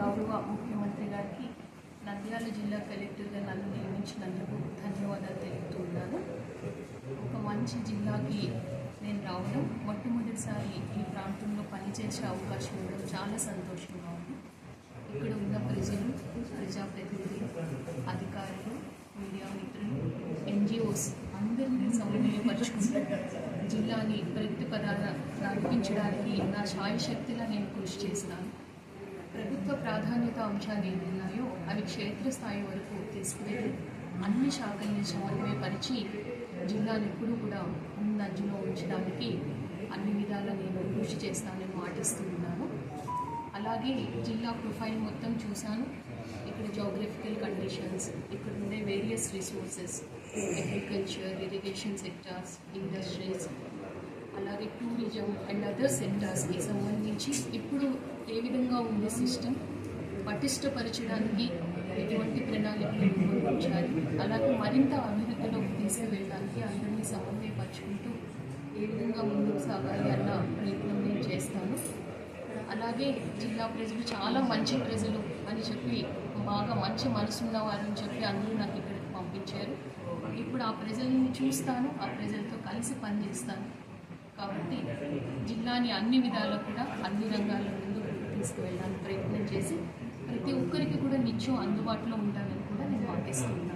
గౌరవ ముఖ్యమంత్రి గారికి నంద్యాల జిల్లా కలెక్టర్గా నన్ను నియమించినందుకు ధన్యవాదాలు తెలుపుతున్నాను. ఒక మంచి జిల్లాకి నేను రావడం మొట్టమొదటిసారి ఈ ప్రాంతంలో పనిచేసే అవకాశం ఉండడం చాలా సంతోషంగా ఉంది. ఇక్కడ ఉన్న ప్రజలు ప్రజాప్రతినిధులు అధికారులు మీడియా మిత్రులు ఎన్జిఓస్ అందరినీ సమన్వయపరుచుకుంటారు జిల్లాని ప్రగతి పదాన నడిపించడానికి నా సాయశక్తిగా నేను కృషి చేశాను ప్రాధాన్యత అంశాలు ఏమి ఉన్నాయో అవి క్షేత్రస్థాయి వరకు తీసుకువెళ్ళి అన్ని శాఖల్ని సమన్వయపరిచి జిల్లాను ఎప్పుడూ కూడా ముందంజలో ఉంచడానికి అన్ని విధాలా నేను కృషి చేస్తానని మాటిస్తూ ఉన్నాను. అలాగే జిల్లా ప్రొఫైల్ మొత్తం చూశాను. ఇక్కడ జోగ్రఫికల్ కండిషన్స్ ఇక్కడ ఉండే various resources agriculture irrigation sectors industries అలాగే టూరిజం అండ్ అదర్ సెక్టార్స్కి సంబంధించి ఇప్పుడు ఏ విధంగా ఉంది సిస్టమ్ పటిష్టపరచడానికి ఎటువంటి ప్రణాళికలు రూపొందించాలి? అలాగే మరింత అభివృద్ధిలోకి తీసుకువెళ్ళడానికి అందరినీ సమన్వయపరుచుకుంటూ ఏ విధంగా ముందుకు సాగాలి అన్న ప్రయత్నం నేను చేస్తాను. అలాగే జిల్లా ప్రజలు చాలా మంచి ప్రజలు అని చెప్పి బాగా మంచి మనసున్న వారని చెప్పి అందరూ నాకు ఇక్కడికి పంపించారు. ఇప్పుడు ఆ ప్రజల్ని చూస్తాను ఆ ప్రజలతో కలిసి పనిచేస్తాను. కాబట్టి జిల్లాని అన్ని విధాలు కూడా అన్ని రంగాల్లో తీసుకువెళ్ళడానికి ప్రయత్నం చేసి ప్రతి ఒక్కరికి కూడా నిత్యం అందుబాటులో ఉంటానని కూడా నేను పాటిస్తున్నాను